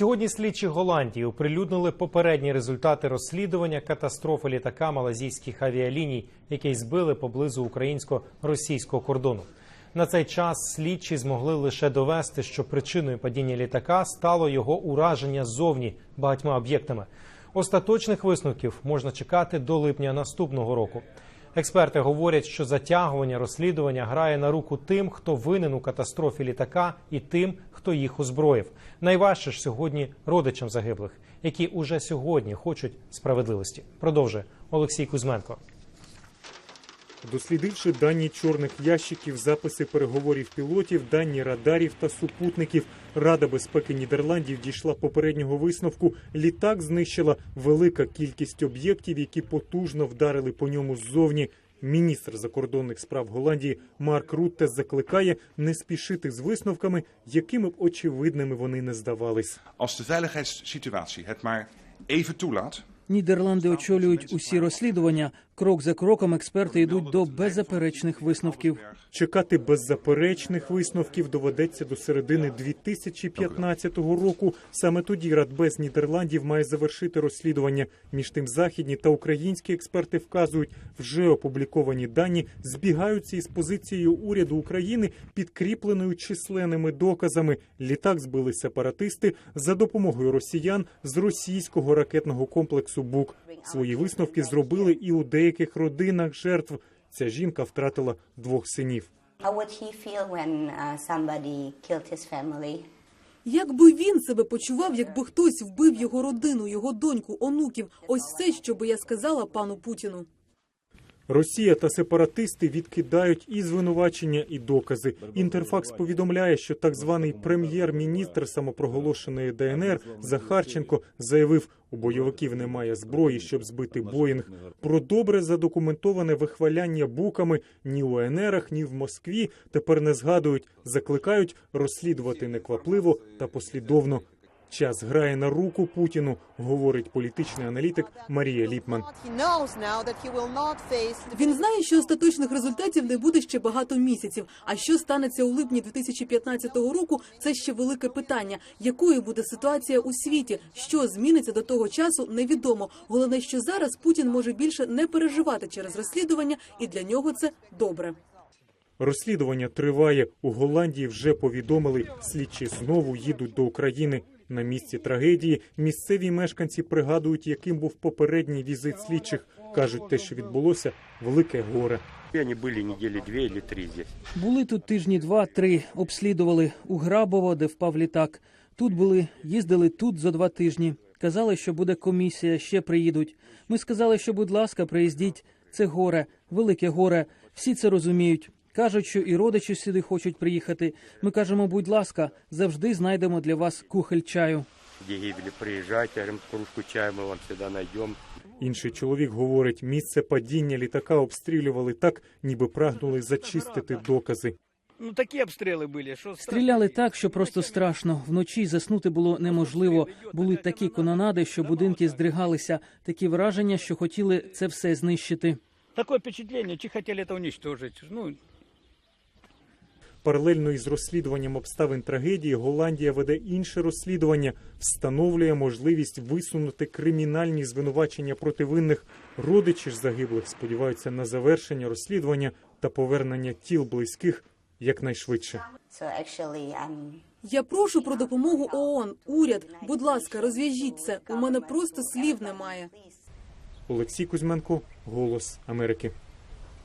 Сьогодні слідчі Голландії оприлюднили попередні результати розслідування катастрофи літака малазійських авіаліній, який збили поблизу українсько-російського кордону. На цей час слідчі змогли лише довести, що причиною падіння літака стало його ураження ззовні багатьма об'єктами. Остаточних висновків можна чекати до липня наступного року. Експерти говорять, що затягування розслідування грає на руку тим, хто винен у катастрофі літака, і тим, хто їх озброїв. Найважче ж сьогодні родичам загиблих, які уже сьогодні хочуть справедливості. Продовжує Олексій Кузьменко. Дослідивши дані чорних ящиків, записи переговорів пілотів, дані радарів та супутників, Рада безпеки Нідерландів дійшла попереднього висновку. Літак знищила велика кількість об'єктів, які потужно вдарили по ньому ззовні. Міністр закордонних справ Голландії Марк Рутте закликає не спішити з висновками, якими б очевидними вони не здавались. Нідерланди очолюють усі розслідування. Крок за кроком експерти йдуть до беззаперечних висновків. Чекати беззаперечних висновків доведеться до середини 2015 року. Саме тоді Радбез Нідерландів має завершити розслідування. Між тим західні та українські експерти вказують, вже опубліковані дані збігаються із позицією уряду України, підкріпленою численними доказами. Літак збили сепаратисти за допомогою росіян з російського ракетного комплексу БУК. Свої висновки зробили і у деяких родинах жертв. Ця жінка втратила двох синів. Uh? Як би він себе почував, якби хтось вбив його родину, його доньку, онуків? Ось все, що би я сказала пану Путіну. Росія та сепаратисти відкидають і звинувачення, і докази. Інтерфакс повідомляє, що так званий прем'єр-міністр самопроголошеної ДНР Захарченко заявив, у бойовиків немає зброї, щоб збити Боїнг. Про добре задокументоване вихваляння буками ні у НРах, ні в Москві тепер не згадують, закликають розслідувати неквапливо та послідовно. Час грає на руку Путіну, говорить політичний аналітик Марія Ліпман. Він знає, що остаточних результатів не буде ще багато місяців. А що станеться у липні 2015 року? Це ще велике питання. Якою буде ситуація у світі? Що зміниться до того часу? Невідомо. Головне, що зараз Путін може більше не переживати через розслідування, і для нього це добре. Розслідування триває. У Голландії вже повідомили, слідчі знову їдуть до України. На місці трагедії місцеві мешканці пригадують, яким був попередній візит слідчих. кажуть, те, що відбулося, велике горе. Они были недели две или три здесь. Були тут тижні два-три, обслідували у Грабово, де впав літак. Тут були, їздили тут за два тижні. Казали, що буде комісія, ще приїдуть. Ми сказали, що, будь ласка, приїздіть. Це горе, велике горе. Всі це розуміють. Кажуть, що і родичі сюди хочуть приїхати. Ми кажемо, будь ласка, завжди знайдемо для вас кухоль чаю. Приезжайте, говорим, кружку чая мы вам всегда найдем. Інший чоловік говорить, місце падіння літака обстрілювали так, ніби прагнули зачистити докази. Ну такі обстріли були, що Стріляли так, що просто страшно. Вночі заснути було неможливо. Були такі кононади, що будинки здригалися, такі враження, що хотіли це все знищити. Таке впечатлення, чи хотіли це уничтожити. Ну, Паралельно із розслідуванням обставин трагедії Голландія веде інше розслідування, встановлює можливість висунути кримінальні звинувачення проти винних. Родичі ж загиблих сподіваються на завершення розслідування та повернення тіл близьких якнайшвидше. Я прошу про допомогу ООН, уряд. Будь ласка, розв'яжіть це. У мене просто слів немає. Олексій Кузьменко, Голос Америки.